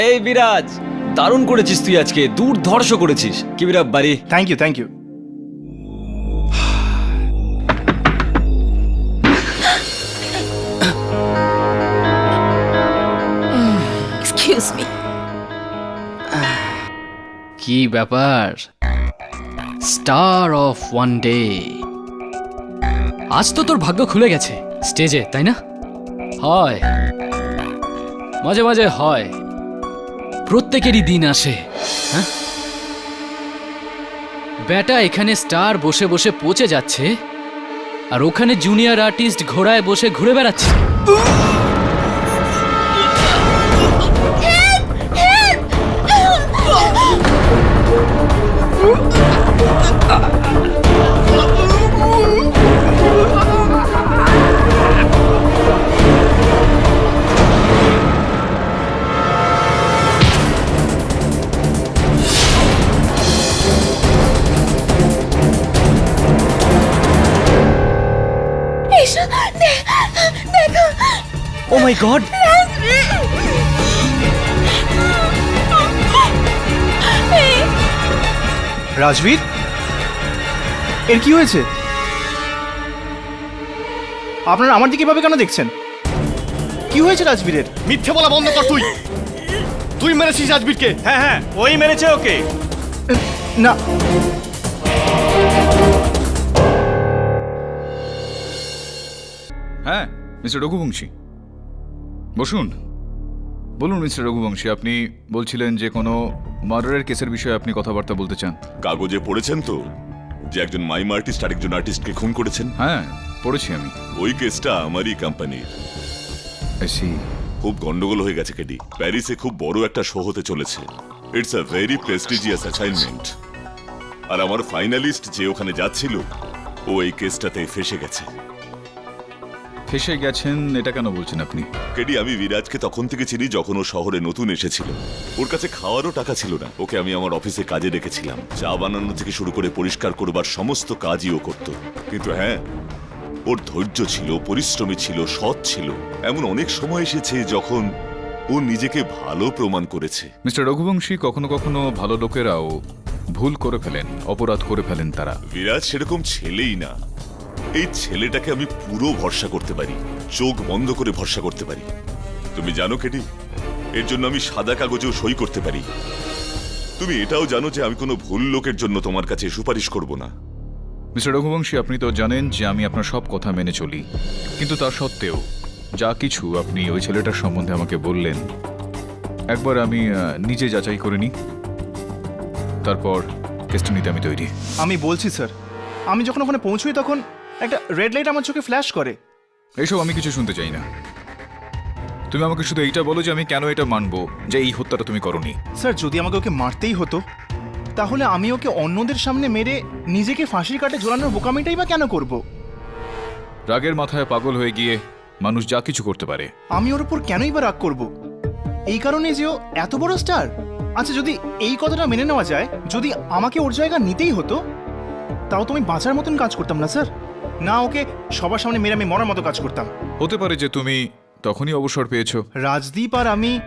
এই বিরাজ দারুণ করেছিস তুই আজকে দুর্ধর্ষ করেছিস। কি বিরাট বাড়ি? Thank you thank you excuse me কি ব্যাপার? স্টার অফ ওয়ান ডে আজ তো তোর ভাগ্য খুলে গেছে স্টেজে তাই না? হয়। মাঝে মাঝে হয়। প্রত্যেকেরই দিন আসে হ্যাঁ? বেটা এখানে স্টার বসে বসে পচে যাচ্ছে, আর ওখানে জুনিয়র আর্টিস্ট ঘোড়ায় বসে ঘুরে বেড়াচ্ছে। এসো মাই গড রাজবীর? এর কি হয়েছে? আপনারা আমার দিকে এভাবে কেন দেখছেন? কি হয়েছে রাজবীরের? মিথ্যে বলা বন্ধ কর তুই। তুই মেরেছিস রাজবীরকে। হ্যাঁ হ্যাঁ ওই মেরেছে ওকে। না। হ্যাঁ মিস্টার রঘুবংশী। বসুন। বলুন মিস্টার রঘুবংশী আপনি বলছিলেন যে কোনো মার্ডারের কেসের বিষয়ে আপনি কথাবার্তা বলতে চান। কাগজে পড়েছেন তো? যে একজন মাইম আর্টিস্ট আরেকজন আর্টিস্টকে খুন করেছেন? হ্যাঁ পড়েছি আমি। ওই কেসটা আমারই কোম্পানির। এসি খুব গন্ডগোল হয়ে গেছে কেডি। প্যারিসে খুব বড় একটা শো হতে চলেছে। It's a very prestigious assignment আর আমার ফাইনালিস্ট যে ওখানে যাচ্ছিল ও এই কেসটাতে ফেসে গেছে। ফেসে গেছেন এটা কেন বলছেন আপনি? কেডি আমি বিরাজকে তখন থেকে চিনি যখন ও শহরে নতুন এসেছিল। ওর কাছে খাওয়ারও টাকা ছিল না। ওকে আমি আমার অফিসে কাজে রেখেছিলাম। চা বানানো থেকে শুরু করে পরিষ্কার করবার সমস্ত কাজই ও করত। কিন্তু হ্যাঁ ওর ধৈর্য ছিল পরিশ্রমী ছিল সৎ ছিল। এমন অনেক সময় এসেছে যখন ও নিজেকে ভালো প্রমাণ করেছে। মিস্টার রঘুবংশী কখনো কখনো ভালো লোকেরাও ভুল করে ফেলেন অপরাধ করে ফেলেন তারা। বিরাজ সেরকম ছেলেই না। এই ছেলেটাকে আমি পুরো ভরসা করতে পারি চোখ বন্ধ করে ভরসা করতে পারি। তুমি জানো কেটি এর জন্য আমি সাদা কাগজেও সই করতে পারি। তুমি এটাও জানো যে আমি কোনো ভুল লোকের জন্য তোমার কাছে সুপারিশ করব না। মিস্টার রঘুবংশী আপনি তো জানেন যে আমি আপনার সব কথা মেনে চলি। কিন্তু তা সত্ত্বেও যা কিছু আপনি ওই ছেলেটার সম্বন্ধে আমাকে বললেন একবার আমি নিজে যাচাই করে নিই। তারপর কেসটা নিতে আমি তৈরি। আমি বলছি স্যার আমি যখন ওখানে পৌঁছই তখন একটা রেড লাইট আমার চোখে ফ্ল্যাশ করে। এইসব আমি কিছু শুনতে চাই না। তুমি আমাকে শুধু এইটা বলো যে আমি কেন এটা মানবো যে এই হত্যাটা তুমি করনি। স্যার যদি আমাকে ওকে মারতেই হতো তাহলে আমি ওকে অন্যদের সামনে মেরে নিজেকে ফাঁসির কাটে ঝোলানোর বোকামিটাই বা কেন করব? রাগের মাথায় পাগল হয়ে গিয়ে মানুষ যা কিছু করতে পারে। আমি ওর উপর কেনই বা রাগ করব? এই কারণে যে ও এত বড় স্টার আচ্ছা যদি এই কথাটা মেনে নেওয়া যায় যদি আমাকে ওর জায়গা নিতেই হতো তাও তো আমি বাঁচার মতন কাজ করতাম না স্যার না ওকে সবার সামনে মেরে আমি মরার মতো কাজ করতাম। হতে পারে যে তুমি তখনই অবসর পেয়েছ। রাজদীপ আর আমি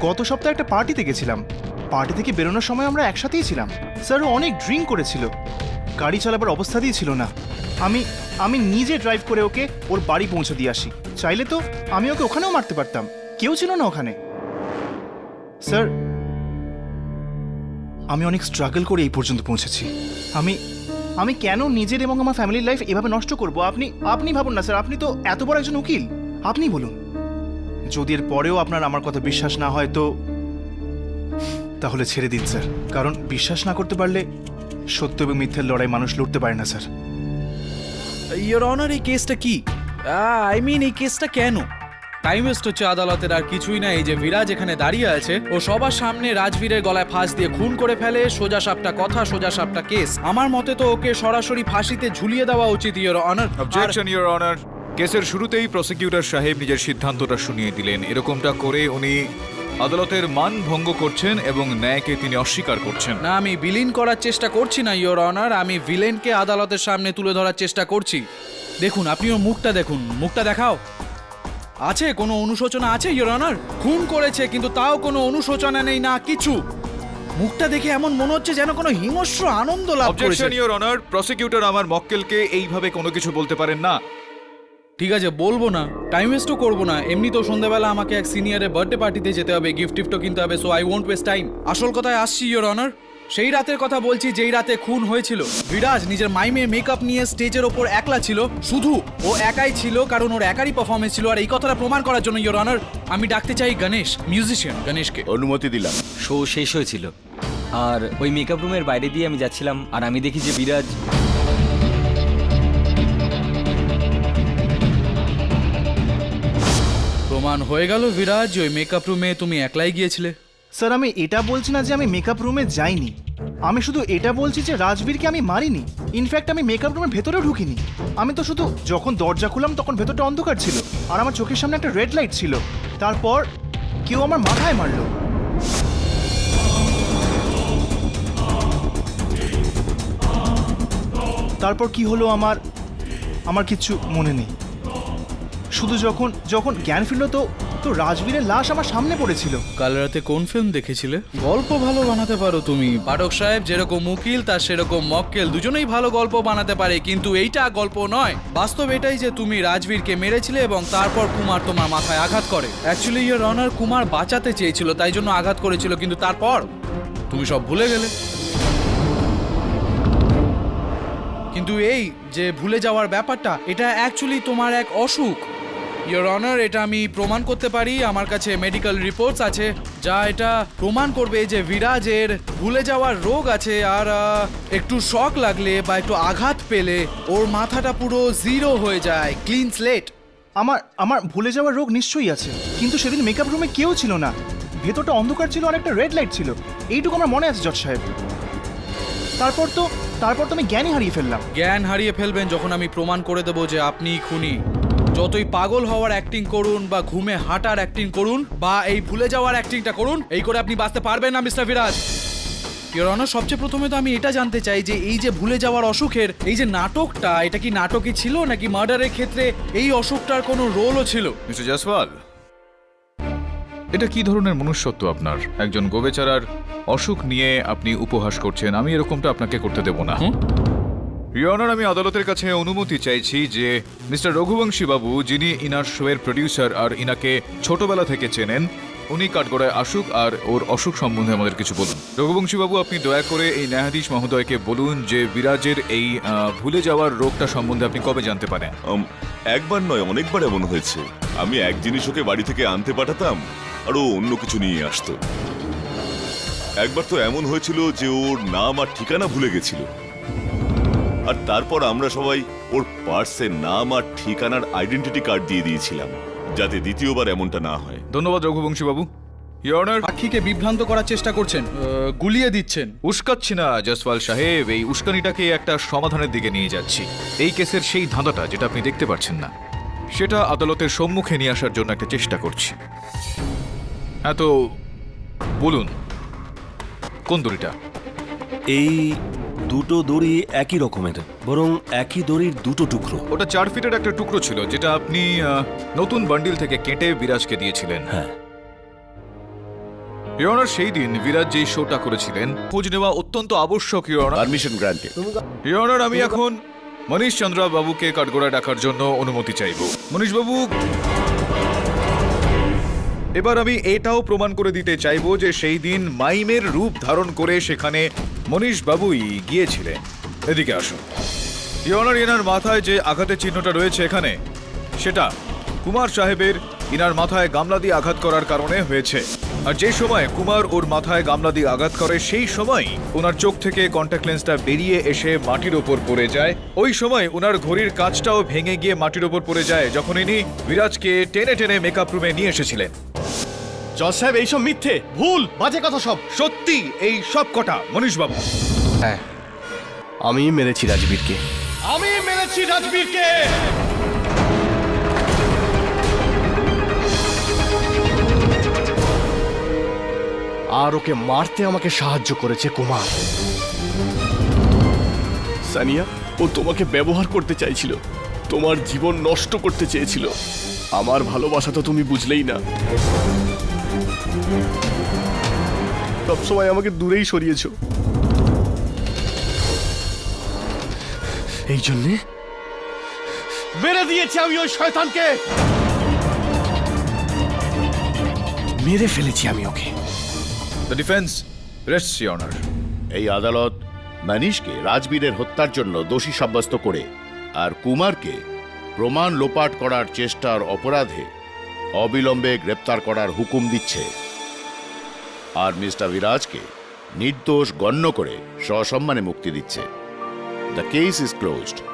গত সপ্তাহে একটা পার্টিতে গেছিলাম। পার্টি থেকে বেরোনোর সময় আমরা একসাথেই ছিলাম। স্যার ও অনেক ড্রিঙ্ক করেছিল। গাড়ি চালাবার অবস্থাতেই ছিল না। আমি আমি নিজে ড্রাইভ করে ওকে ওর বাড়ি পৌঁছে দিয়ে আসি। চাইলে তো আমি ওকে ওখানেও মারতে পারতাম। কেউ ছিল না ওখানে। স্যার আমি অনেক স্ট্রাগল করে এই পর্যন্ত পৌঁছেছি। আমি আমি কেন নিজের এবং আমার ফ্যামিলির লাইফ এভাবে নষ্ট করব? আপনি আপনি ভাবুন না স্যার আপনি তো এত বড় একজন উকিল। আপনি বলুন। যদি এর পরেও আপনার আমার কথা বিশ্বাস না হয় তো তাহলে ছেড়ে দিন স্যার কারণ বিশ্বাস না করতে পারলে সত্য এবং মিথ্যের লড়াই মানুষ লড়তে পারে না স্যার ইয়োর অনার এই কেসটা কি? আই মিন এই কেসটা কেন? টাইম ওয়েস্ট হচ্ছে আদালতের আর কিছুই না। এই যে বিরাজ এখানে দাঁড়িয়ে আছে ও সবার সামনে রাজবীরের গলায় ফাঁস দিয়ে খুন করে ফেলে। সোজা সাপটা কথা সোজা সাপটা কেস। আমার মতে তো ওকে সরাসরি ফাঁসিতে ঝুলিয়ে দেওয়া উচিত your honour objection your honour কেসের শুরুতেই প্রসিকিউটর সাহেব নিজের সিদ্ধান্তটা শুনিয়ে দিলেন। এরকমটা করে উনি আদালতের মান ভঙ্গ করছেন এবং ন্যায়কে তিনি অস্বীকার করছেন। না আমি বিলীন করার চেষ্টা করছি না ইয়োর অনার আমি ভিলেনকে আদালতের সামনে তুলে ধরার চেষ্টা করছি। দেখুন আপনি ওর মুখটা দেখুন। মুখটা দেখাও। আছে কোনো অনুশোচনা আছে ইয়োর অনার খুন করেছে কিন্তু তাও কোনো অনুশোচনা নেই না কিছু। মুখটা দেখে এমন মনে হচ্ছে যেন কোনো হিংস্র আনন্দ লাভ করেছে। অবজেকশন ইওর অনার প্রসিকিউটর আমার মক্কেলকে এইভাবে কোনো কিছু বলতে পারেন না। ঠিক আছে বলব না। টাইম ওয়েস্টও করব না। এমনি তো সন্ধ্যাবেলা আমাকে এক সিনিয়রের বার্থডে পার্টিতে যেতে হবে গিফট টিফটও কিনতে হবে so I won't waste time আসল কথায় আসছি ইয়োর অনার সেই রাতের কথা বলছি যেই রাতে খুন হয়েছিল। বিরাজ নিজের মাইমে মেকআপ নিয়ে স্টেজের ওপর একলা ছিল। শুধু ও একাই ছিল কারণ ওর একারই পারফরমেন্স ছিল। আর এই কথাটা প্রমাণ করার জন্য ইয়োর অনার আমি ডাকতে চাই গণেশ মিউজিশিয়ান গণেশকে। অনুমতি দিলাম। শো শেষ হয়েছিল। আর ওই মেকআপ রুমের বাইরে দিয়ে আমি যাচ্ছিলাম আর আমি দেখি যে বিরাজ প্রমাণ হয়ে গেল বিরাজ ওই মেকআপ রুমে তুমি একলাই গিয়েছিলে। স্যার আমি এটা বলছি না যে আমি মেকআপ রুমে যাইনি। আমি শুধু এটা বলছি যে রাজবীরকে আমি মারিনি। ইনফ্যাক্ট আমি মেকআপ রুমের ভেতরেও ঢুকিনি। আমি তো শুধু যখন দরজা খুললাম তখন ভেতরটা অন্ধকার ছিল, আর আমার চোখের সামনে একটা রেড লাইট ছিল। তারপর কেউ আমার মাথায় মারলো। তারপর কি হলো আমার? আমার কিচ্ছু মনে নেই। শুধু যখন যখন জ্ঞান ফিরল তো তো রাজবীরের লাশ আমার সামনে পড়েছিল। কাল রাতে কোন ফিল্ম দেখেছিলে? গল্প ভালো বানাতে পারো তুমি। পাঠক সাহেব যেরকম উকিল, তার সেরকম মক্কেল, দুজনেই ভালো গল্প বানাতে পারে, কিন্তু এইটা গল্প নয়। বাস্তব এটাই যে তুমি রাজবীরকে মেরেছিলে এবং তারপর কুমার তোমার মাথায় আঘাত করে। অ্যাকচুয়ালি ইয়ার অনার কুমার বাঁচাতে চেয়েছিল, তাই জন্য আঘাত করেছিল, কিন্তু তারপর? তুমি সব ভুলে গেলে। কিন্তু এই যে ভুলে যাওয়ার ব্যাপারটা, এটা অ্যাকচুয়ালি তোমার এক অসুখ। ইয়োর অনার এটা আমি প্রমাণ করতে পারি। আমার কাছে মেডিকেল রিপোর্টস আছে যা এটা প্রমাণ করবে যে বিরাজের ভুলে যাওয়ার রোগ আছে আর একটু শক লাগলে বা একটু আঘাত পেলে ওর মাথাটা পুরো জিরো হয়ে যায় ক্লিন স্লেট আমার আমার ভুলে যাওয়ার রোগ নিশ্চয়ই আছে কিন্তু সেদিন মেকআপ রুমে কেউ ছিল না। ভেতরটা অন্ধকার ছিল আর একটা রেড লাইট ছিল। এইটুকু আমার মনে আছে জজ সাহেব। তারপর তো তারপর তো আমি জ্ঞানই হারিয়ে ফেললাম। জ্ঞান হারিয়ে ফেলবেন যখন আমি প্রমাণ করে দেবো যে আপনি খুনি। যতই পাগল হওয়ার অ্যাক্টিং করুন বা ঘুমে হাঁটার অ্যাক্টিং করুন বা এই ভুলে যাওয়ার অ্যাক্টিংটা করুন এই করে আপনি বাঁচতে পারবেন না মিস্টার বিরাজ ইয়োর সবচেয়ে প্রথমে তো আমি এটা জানতে চাই যে এই যে ভুলে যাওয়ার অসুখের এই যে নাটকটা এটা কি নাটকই ছিল নাকি মার্ডারের ক্ষেত্রে এই অসুখটার কোনো রোলও ছিল? মিস্টার জয়সওয়াল এটা কি ধরনের মনুষ্যত্ব আপনার? একজন গোবেচারার অসুখ নিয়ে আপনি উপহাস করছেন আমি এরকমটা আপনাকে করতে দেব না? ইয়নার আমি আদালতের কাছে অনুমতি চাইছি যে মিস্টার রঘুবংশী বাবু, যিনি ইনার শোয়ের প্রডিউসার আর ইনাকে ছোটবেলা থেকে চেনেন, উনি কাঠগড়ায় আসুক আর ওর অসুখ সম্বন্ধে আমাদের কিছু বলুন। রঘুবংশী বাবু, আপনি দয়া করে এই ন্যায়াধীশ মহোদয়কে বলুন যে বিরাজের এই ভুলে যাওয়ার রোগটা সম্বন্ধে আপনি কবে জানতে পারেন? একবার নয়, অনেকবার এমন হয়েছে। আমি এক জিনিস ওকে বাড়ি থেকে আনতে পাঠাতাম, আর ও অন্য কিছু নিয়ে আসতো। একবার তো এমন হয়েছিল যে ওর নাম আর ঠিকানা ভুলে গেছিল। আর তারপর আমরা সবাই ওর পার্সের নাম আর ঠিকানার আইডেন্টিটি কার্ড দিয়ে দিয়েছিলাম যাতে দ্বিতীয়বার এমনটা না হয়। ধন্যবাদ রঘুবংশী বাবু ইয়নার সাক্ষীকে বিভ্রান্ত করার চেষ্টা করছেন আহ, গুলিয়ে দিচ্ছেন। উস্কাচ্ছি না জসওয়াল সাহেব এই উস্কানিটাকে একটা সমাধানের দিকে নিয়ে যাচ্ছি। এই কেসের সেই ধাঁধাটা যেটা আপনি দেখতে পাচ্ছেন না সেটা আদালতের সম্মুখে নিয়ে আসার জন্য একটা চেষ্টা করছি। হ্যাঁ তো বলুন কোন দড়িটা? এই দুটো দড়ি একই রকমের বরং একই দড়ির দুটো টুকরো। ওটা চার ফিটের একটা টুকরো ছিল যেটা আপনি আহ, নতুন বান্ডিল থেকে কেটে বিরাজকে দিয়েছিলেন। হ্যাঁ। ইয়নার সেই দিন বিরাজ যেই শোটা করেছিলেন খোঁজ নেওয়া অত্যন্ত আবশ্যক ইয়নার পারমিশন গ্রান্টেড ইয়নার আমি এখন মনীশ চন্দ্র বাবুকে কাঠগোড়ায় ডাকার জন্য অনুমতি চাইব। মনীশ বাবু এবার আমি এটাও প্রমাণ করে দিতে চাইব যে সেই দিন মাইমের রূপ ধারণ করে সেখানে মনীশ বাবুই গিয়েছিলেন। এদিকে আসুন। ইয়নার এনার মাথায় যে আঘাতের চিহ্নটা রয়েছে এখানে, সেটা কুমার সাহেবের ইনার মাথায় গামলা দিয়ে আঘাত করার কারণে হয়েছে। আর যে সময় কুমার ওর মাথায় গামলা দিয়ে আঘাত করে, সেই সময় ওনার চোখ থেকে কন্ট্যাক্ট লেন্সটা বেরিয়ে এসে মাটির ওপর পড়ে যায়। ওই সময় ওনার ঘড়ির কাঁচটাও ভেঙে গিয়ে মাটির ওপর পড়ে যায়, যখন ইনি বিরাজকে টেনে টেনে মেকআপ রুমে নিয়ে এসেছিলেন। জজ সাহেব এইসব মিথ্যে ভুল বাজে কথা সব। সত্যি এই সব কটা মনীশ বাবু হ্যাঁ। আমি মেরেছি রাজবীরকে। আমি মেরেছি রাজবীরকে! আর ওকে মারতে আমাকে সাহায্য করেছে কুমার। সানিয়া ও তোমাকে ব্যবহার করতে চাইছিল। তোমার জীবন নষ্ট করতে চেয়েছিল। আমার ভালোবাসা তো তুমি বুঝলেই না। সবসময় আমাকে দূরেই সরিয়েছো। এই জন্যে? মেরে দিয়েছি আমি ওই শয়তানকে! মেরে ফেলেছি আমি ওকে। দ্য ডিফেন্স রেস্ট অনার এই আদালত মানিশকে রাজবীরের হত্যার জন্য দোষী সাব্যস্ত করে আর কুমারকে প্রমাণ লোপাট করার চেষ্টার অপরাধে অবিলম্বে গ্রেপ্তার করার হুকুম দিচ্ছে। আর মিস্টার বিরাজকে নির্দোষ গণ্য করে সসম্মানে মুক্তি দিচ্ছে। The case is closed.